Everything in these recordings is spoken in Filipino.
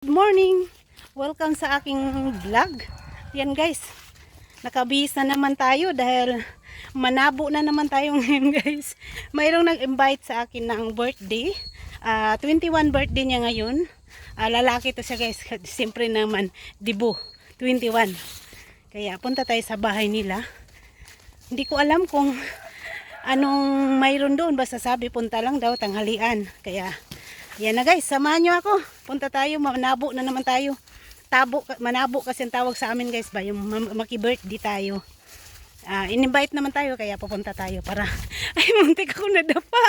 Good morning! Welcome sa aking vlog. Yan guys, nakabihis na naman tayo dahil manabo na naman tayo ngayon guys. Mayroong nag-invite sa akin ng birthday. Ah, 21 birthday niya ngayon. Ah, lalaki to siya guys. Siyempre naman, dibu. 21. Kaya punta tayo sa bahay nila. Hindi ko alam kung anong mayroon doon. Basta sabi punta lang daw tanghalian. Kaya yan na guys, samahan nyo ako. Punta tayo, manabo na naman tayo. Tabo, manabo kasi ang tawag sa amin guys ba, yung ma- maki-birthday tayo. Ah, in-invite naman tayo kaya pupunta tayo para ay muntik ako nadapa.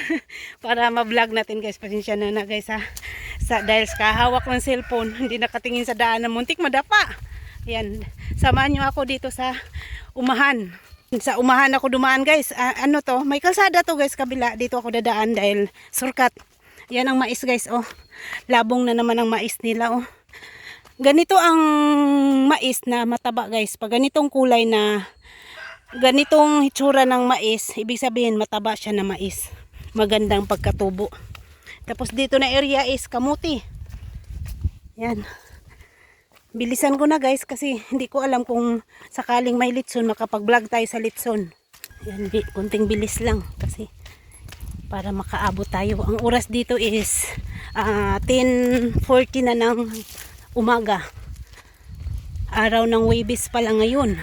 para ma-vlog natin guys. Pasensya na na guys ha. Sa, dahil sa kahawak ng cellphone, hindi nakatingin sa daanan, muntik madapa. Ayan, samahan nyo ako dito sa umahan. Sa umahan ako dumaan guys. Ah, ano to? May kalsada to guys kabila. Dito ako dadaan dahil surkat. Yan ang mais guys oh. Labong na naman ang mais nila oh. Ganito ang mais na mataba guys. Pag ganitong kulay na ganitong hitsura ng mais, ibig sabihin mataba siya na mais. Magandang pagkatubo. Tapos dito na area is kamuti. Yan. Bilisan ko na guys kasi hindi ko alam kung sakaling may litson makapag-vlog tayo sa litson. Yan, kunting bilis lang kasi para makaabot tayo. Ang oras dito is ah, 10.40 na ng umaga. Araw ng Webis pa lang ngayon.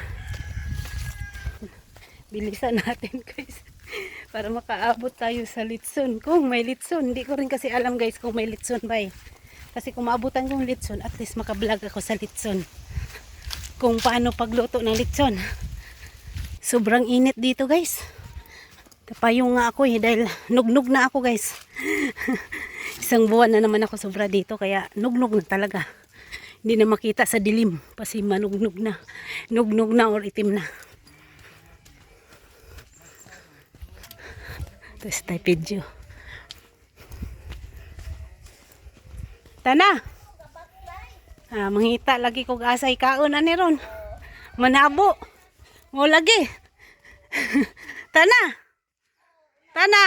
Bilisan natin guys. Para makaabot tayo sa litson. Kung may litson. Hindi ko rin kasi alam guys kung may litson ba eh. Kasi kung maabutan yung litson, at least makablog ako sa litson. Kung paano pagluto ng litson. Sobrang init dito guys. Kapayong nga ako eh dahil nugnog na ako guys. Isang buwan na naman ako sobra dito kaya nugnog na talaga. Hindi na makita sa dilim kasi manugnog na. Nugnog na or itim na. Tapos tayo video. Tana! Ah, mangita lagi kog asay kaon ani ron. Manabo. Mo lagi. Tana! Tana!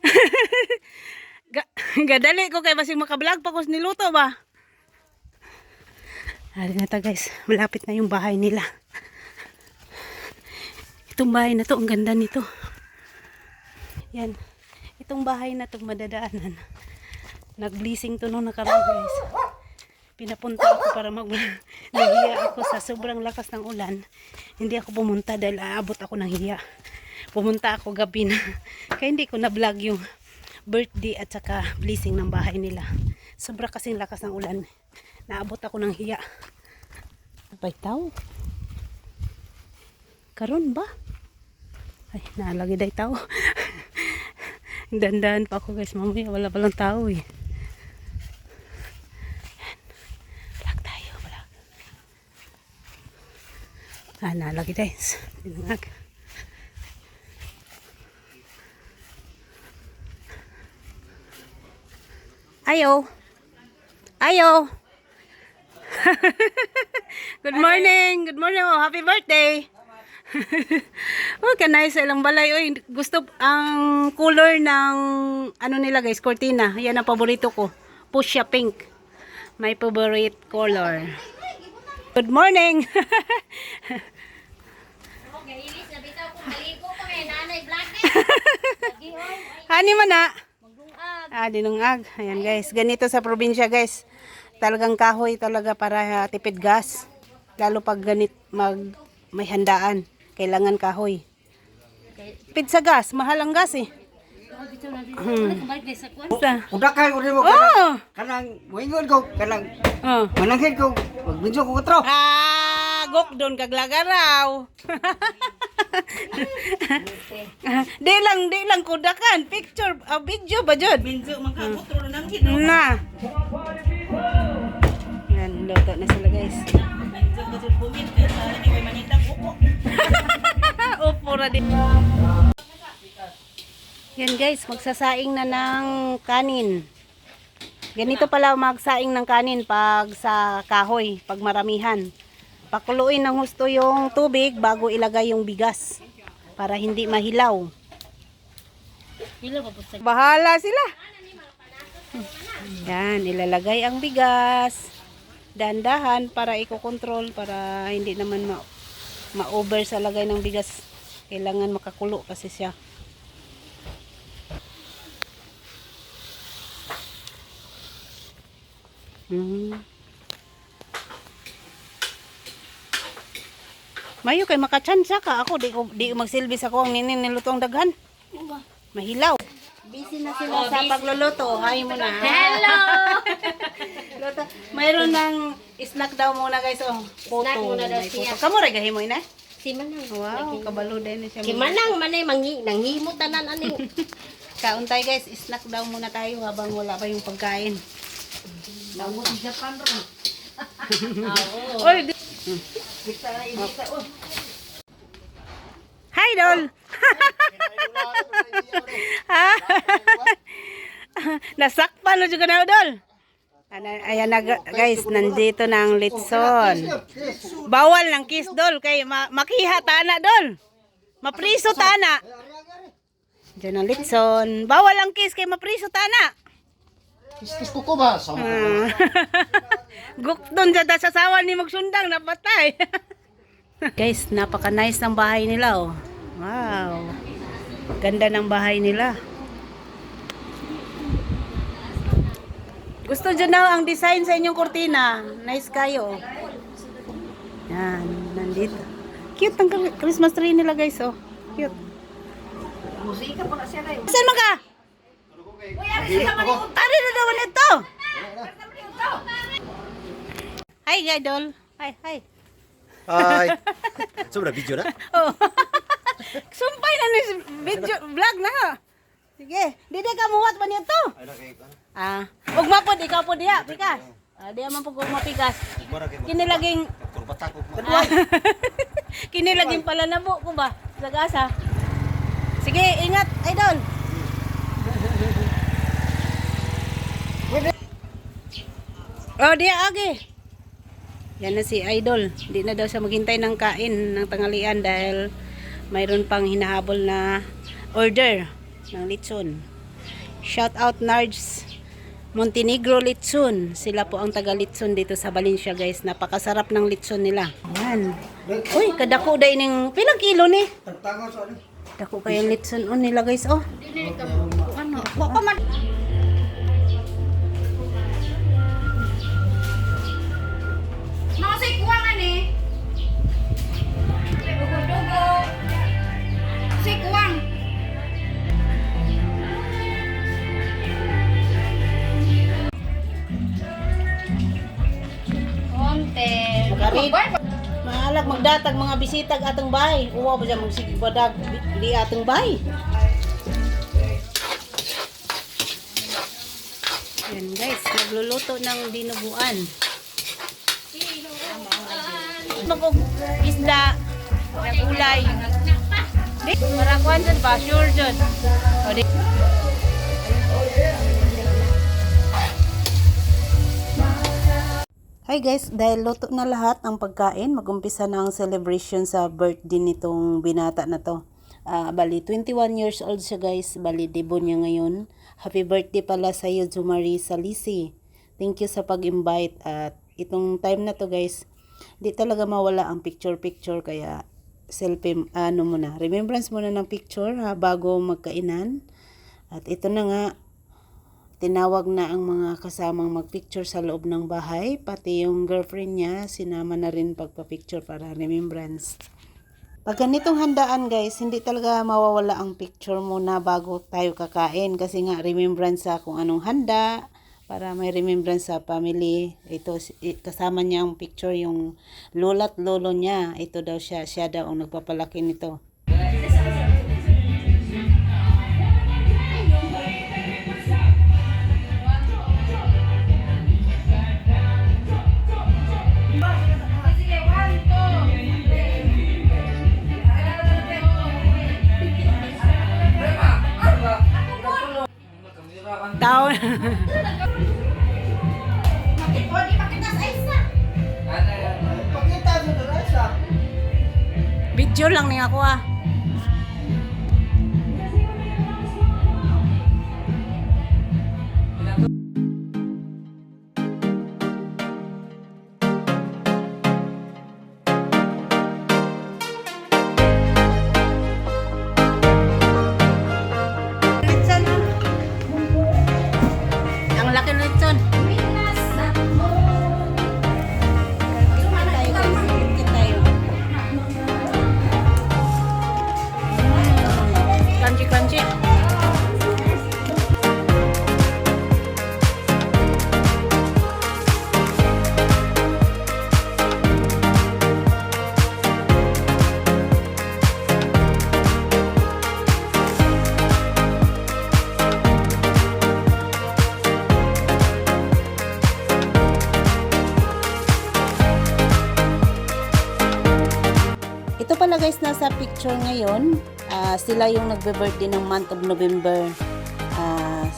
Ga gadali ko kay basig makablog pa ko niluto ba? Ari na ta guys, malapit na yung bahay nila. Itong bahay na to, ang ganda nito. Yan. Itong bahay na to madadaanan. Nag-blessing to nung nakaraan guys. Pinapunta ako para mag nahiya ako sa sobrang lakas ng ulan. Hindi ako pumunta dahil aabot ako ng hiya. Pumunta ako gabi na. Kaya hindi ko na-vlog yung birthday at saka blessing ng bahay nila. Sobra kasing lakas ng ulan. Naabot ako ng hiya. Abay tao. Karon ba? Ay, naalagi day tao. Dandan pa ako guys. Mamaya wala palang tao eh. Vlog. Vlog. Ah, naalagi day. Dinangag. Ayo. Ayo. Good morning. Good morning. Oh, happy birthday. oh, kanay sa ilang balay. Oy, gusto ang color ng ano nila guys, cortina. Yan ang paborito ko. Fuchsia pink. My favorite color. Good morning. Hani man na. Ah, dinungag. Ayan guys. Ganito sa probinsya guys. Talagang kahoy talaga para ah, tipid gas. Lalo pag ganit mag may handaan. Kailangan kahoy. Tipid sa gas. Mahal ang gas eh. Hmm. Basta. Udak ko rin mo Oh! kanang kanang moingon ko kanang Oh. mananghid ko magbinso ko katro. Ah, gok doon kaglaga raw. di lang, di lang kudakan. Picture, ah, video ba jud? Binso man ka Na. Yan, luto na sila guys. Upo na din. Yan guys, magsasaing na ng kanin. Ganito pala magsaing ng kanin pag sa kahoy, pag maramihan. Pakuluin ng husto yung tubig bago ilagay yung bigas para hindi mahilaw. Bahala sila. Yan, ilalagay ang bigas. Dandahan para ikokontrol para hindi naman ma ma-over sa lagay ng bigas. Kailangan makakulo kasi siya. Mm. Mayo kay makachansa ka ako di ko di magsilbi sa ko ang ninin nilutong daghan. Mahilaw. Busy na sila sa pagluluto. Hi mo na. Hello! Luto. Mayroon ng snack daw muna guys. Oh, puto. Snack muna daw siya. puto. Kamu rin gahimoy na? Si Manang. Wow, kabalo din siya. Si Manang, manay, mangi, nanghimo tanan aning. Kauntay guys, snack daw muna tayo habang wala pa yung pagkain. Lamo sa Japan ro. Oo. Oy, di- Hi, Dol! Nasakpan mo juga na, Dol. Ayan na, gu- guys, nandito na ang litson. Bawal ng kiss, Dol, kay ma makiha tana, Dol. Mapriso tana. Diyan ang litson. Bawal ang kiss kay mapriso tana. Kistis ko ko ba? Sama Ah. Gukton sa sasawan ni magsundang napatay. Guys, napaka-nice ng bahay nila oh. Wow. Ganda ng bahay nila. Gusto dyan na ang design sa inyong kurtina. Nice kayo. Yan, nandito. Cute ang Christmas tree nila guys oh. Cute. Musika po na siya. Saan mo ka? Ari na daw nito. Hi, Gadol. Hi, hi. Hi. Sobra video na? Oh. Sumpay na ni video vlog na. Sige, di di ka muwat ba niyo to? Ah, ugma po ikaw po diya, pikas. Ah, diya man po kung mapikas. Kini laging Kurbata ko. Ah. Kini laging pala nabo ko ba? Sagasa. Sige, ingat, idol. Oh, dia agi. Yan na si Idol. Hindi na daw siya maghintay ng kain ng tanghalian dahil mayroon pang hinahabol na order ng litson. Shout out Nards Montenegro Litson. Sila po ang taga Litson dito sa Valencia guys. Napakasarap ng litson nila. Yan. Uy, kadako day ning pilang kilo ni? Tagtango sa ano? Dako kay litson on nila guys oh. Ano? Pa man. Maalag magdatag mga bisitag atong bahay. Uwa ba siya magsigbadag di atong bahay. Yan guys, nagluluto ng dinuguan. Magog isda, na gulay. Di, marakuan dyan ba? Sure dyan. O Hi guys, dahil luto na lahat ang pagkain, magumpisa na ang celebration sa birthday nitong binata na to. Ah, bali, 21 years old siya guys. Bali, debut niya ngayon. Happy birthday pala sa iyo, Jumari Salisi. Thank you sa pag-invite at itong time na to guys, di talaga mawala ang picture-picture kaya selfie, ano muna, remembrance muna ng picture ha, bago magkainan. At ito na nga, Tinawag na ang mga kasamang magpicture sa loob ng bahay, pati yung girlfriend niya, sinama na rin pagpa-picture para remembrance. Pag ganitong handaan guys, hindi talaga mawawala ang picture muna bago tayo kakain kasi nga remembrance sa kung anong handa para may remembrance sa family. Ito kasama niya ang picture yung lola't lolo niya. Ito daw siya, siya daw ang nagpapalaki nito. Teresa. Video lang ni ako ah. Picture ngayon, ah, sila yung nagbe-birthday ng month of November. Ah,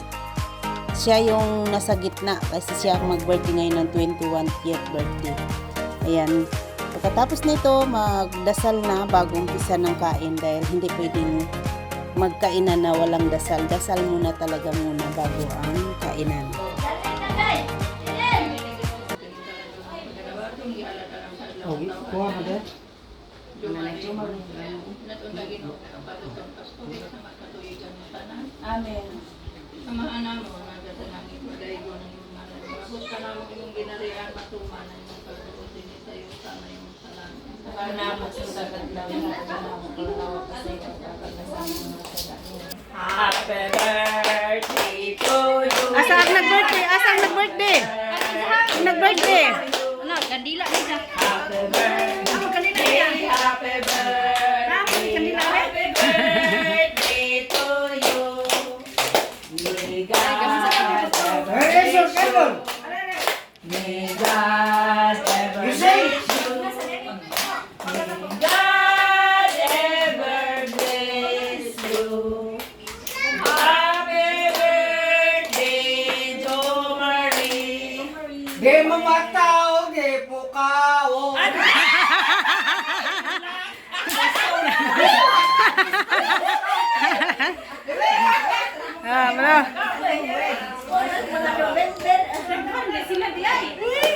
siya yung nasa gitna kasi siya ang mag-birthday ngayon ng 21st year birthday. Ayan. Pagkatapos nito, magdasal na bago umpisa ng kain dahil hindi pwedeng magkainan na walang dasal. Dasal muna talaga muna bago ang kainan. Kuha mo din. Amen. Samahan mo na sa langit magaygo ng iyong manan. Abot ka na mo iyong ginarian matuman ng pagbuti ni sa iyo sana yung salamin. Salamat sa sagat lang. Happy birthday to you. Asa ang nag-birthday? Asa ang nag-birthday? Nag-birthday? Ano, kandila ni siya. Happy birthday. Happy birthday. Happy birthday to you. May God ever Sir Kevin! May God ever You say? God ever bless you. Happy birthday, Jo Marie. Di mga tao, di po kao. Ah, bro.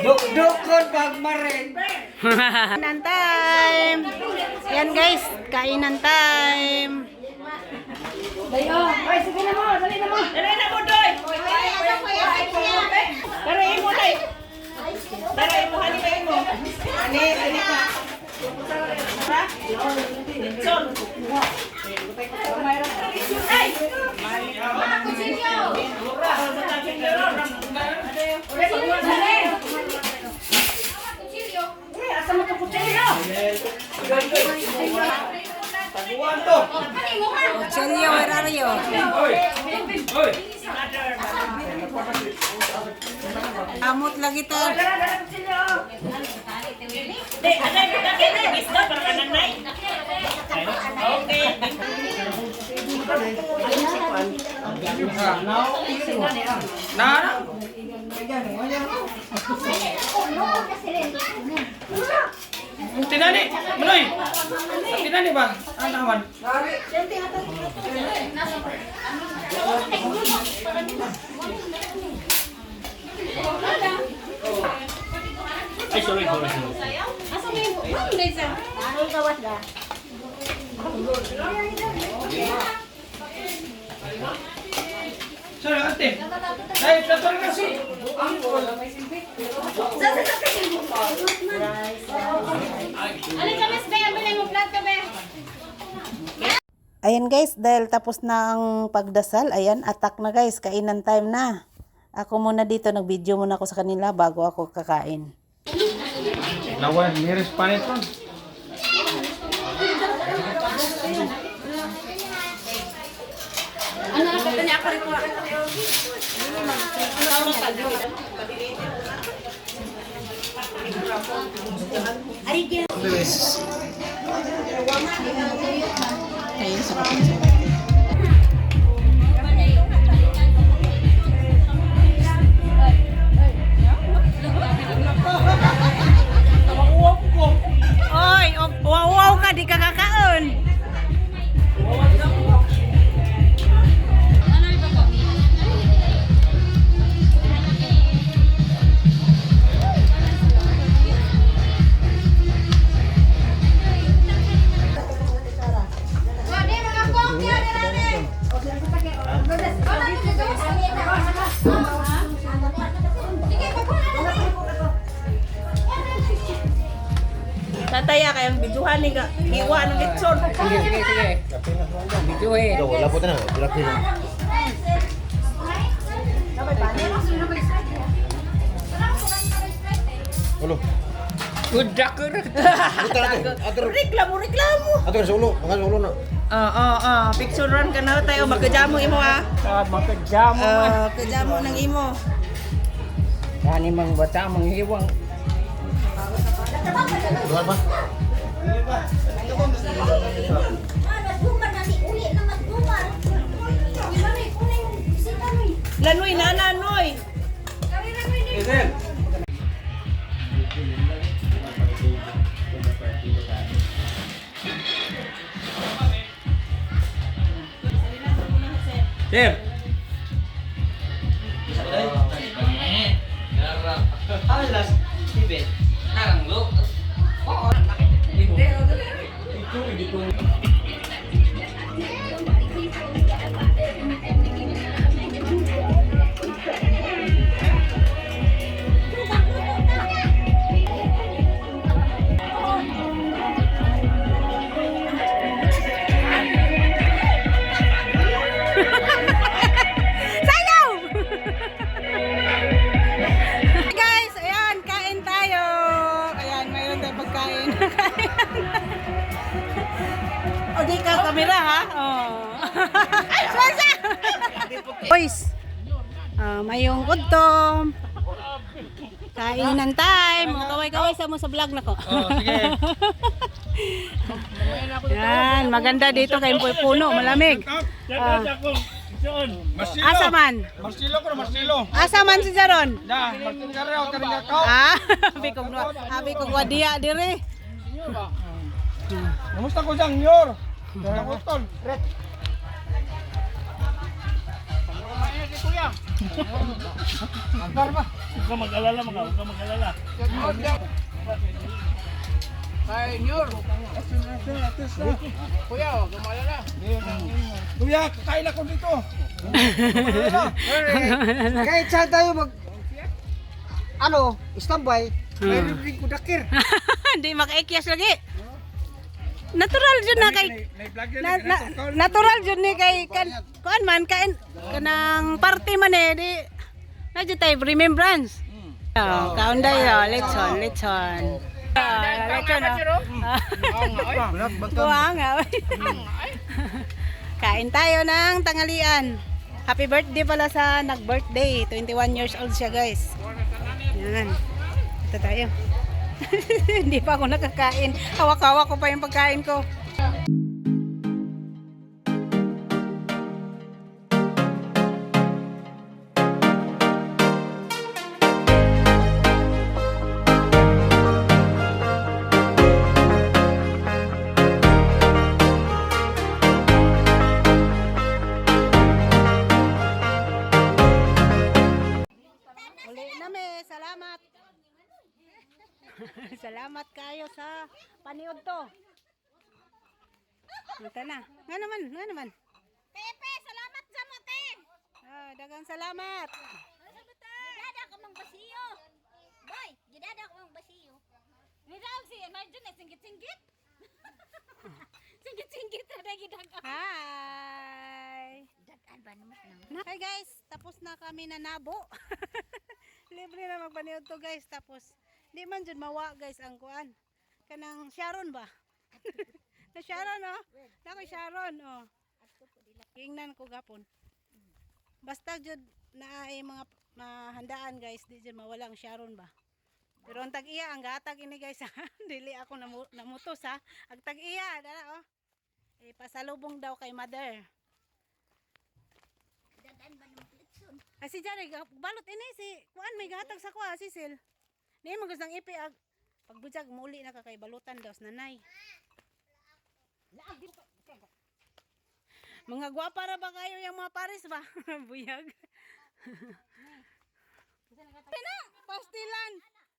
Duk-dukon pag marin. Kainan time! Yan guys, kainan time! Ay, sige na mo, dali na mo. Dali na mo, Doy. Dali mo, Doy. Dali mo, hani kayo mo. Hani, hani ka. Ha? Son. Taguan to. Chelio, horario. Amot lagi to. Di, anay, lagi na. Isda, para ka nanay. Okay. Tinani, Manoy. Tinani ba? Ang naman. Ay, sorry, sorry, sorry. Sorry, ate. Dahil, sorry kasi. Ayan guys, dahil tapos na ang pagdasal, ayan, attack na guys, kainan time na. Ako muna dito, nag-video muna ako sa kanila bago ako kakain. Lawan, miris panit ron. Ano na kata wow Tataya kayang biduhan ni ka. Iwa ng litson. Sige, sige, sige. Video eh. Ito, wala po na. Wala po na. Ulo. Ato. Reklamo, reklamo. Ato sa ulo. Mga sa ulo na. Ah, ah, ah. Picture run ka na tayo. Magkajamo imo ah. Ah, makajamo man. Ah, kajamo ng imo. Kani mang bata mang hiwang. Lugar ba? Lanoy na, lanoy. Sir. Mayong udtom. Kainan time. Mga kaway-kaway sa mo sa vlog na ko. Oh, sige. Yan, maganda dito kay puno, malamig. Ah. Asa man? Marcelo ko, Marcelo. Asa man si Jaron? Da, Marcelo ka rin, ka. Ah, abi kong abi kong wadiya dire. Kumusta ko dyan, Yor? Kaya ko tol. Red. Huwag ka mag-alala mga, huwag ka mag-alala. Kuya, kakain ako dito. Kahit saan tayo mag... Ano, standby, mayroon rin kudakir. Hindi makaikyas lagi. Natural jud na kay Na-vlog yan. na, na, natural jud ni kay kan kuan man kain kanang party man eh di na jud tay remembrance. Oh, kaon dayo, oh. Buha nga. oy. Kain tayo ng tanghalian. Happy birthday pala sa nag-birthday. 21 years old siya, guys. Yan. Ito tayo. Hindi pa ako nakakain. Hawak-hawak ko pa yung pagkain ko. Salamat kayo sa paniod to. Ito na. Nga naman, nga naman. Pepe, salamat sa mote. Ah, dagang salamat. Gidada ka mang basiyo. Boy, gidada ka mang basiyo. Nidang si Imagine na singgit-singgit. Singgit-singgit na dahil gidag Hi. Dagan ba naman nang? Hi guys, tapos na kami na nabo. Libre na magpaniod to guys. Tapos, di man dyan mawa guys ang kuan. Kanang Sharon ba? na Sharon oh. Nako Sharon oh. Kingnan ko gapon. Basta jud na ay mga mahandaan guys, di dyan mawalang Sharon ba? Pero ang tag-iya, ang gatag ini guys ha. Dili ako namu namutos ha. Ang tag-iya, dala oh. Eh, pasalubong daw kay mother. Dagan ba naman litson? Ay si Jare, ga- balot ini si kuan may gatag sa kuha si Sil. Ni mo gustang ipi ag pagbujag muli na ka kay balutan daw nanay. Mga gwapa ra ba kayo yung mga pares ba? Buyag. Tena, pastilan.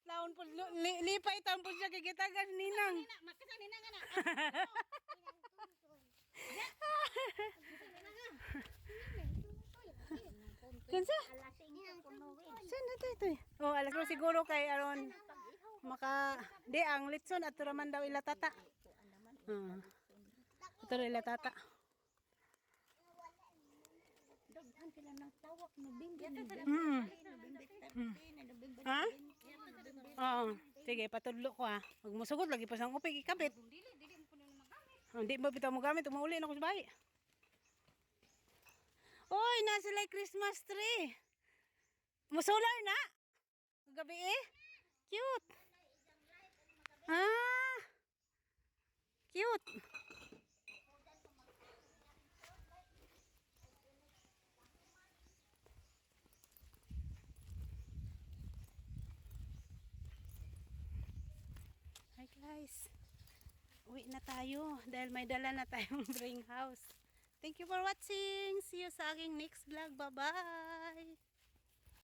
Laon po li, lipay tampon siya kay gitagan ninang. Makita ni nga na. Kansa? Saan na to ito? Oh, alas ko siguro kay aron maka di ang litson at raman daw ila tata. Hmm. Ito ila tata. Daghan sila ng tawak no bimbing. Hmm. Hmm. Ha? Oo. Sige, patudlo ko ha. Huwag mo sugod lagi pa sa upig ikabit. Oh, Hindi ba bitaw mo gamit? Umuuli na ako sa bahay. Oy, nasa like Christmas tree. Musolar na. Gabi eh. Cute. Ah. Cute. Hi guys. Uwi na tayo dahil may dala na tayong bring house. Thank you for watching. See you sa aking next vlog. Bye-bye.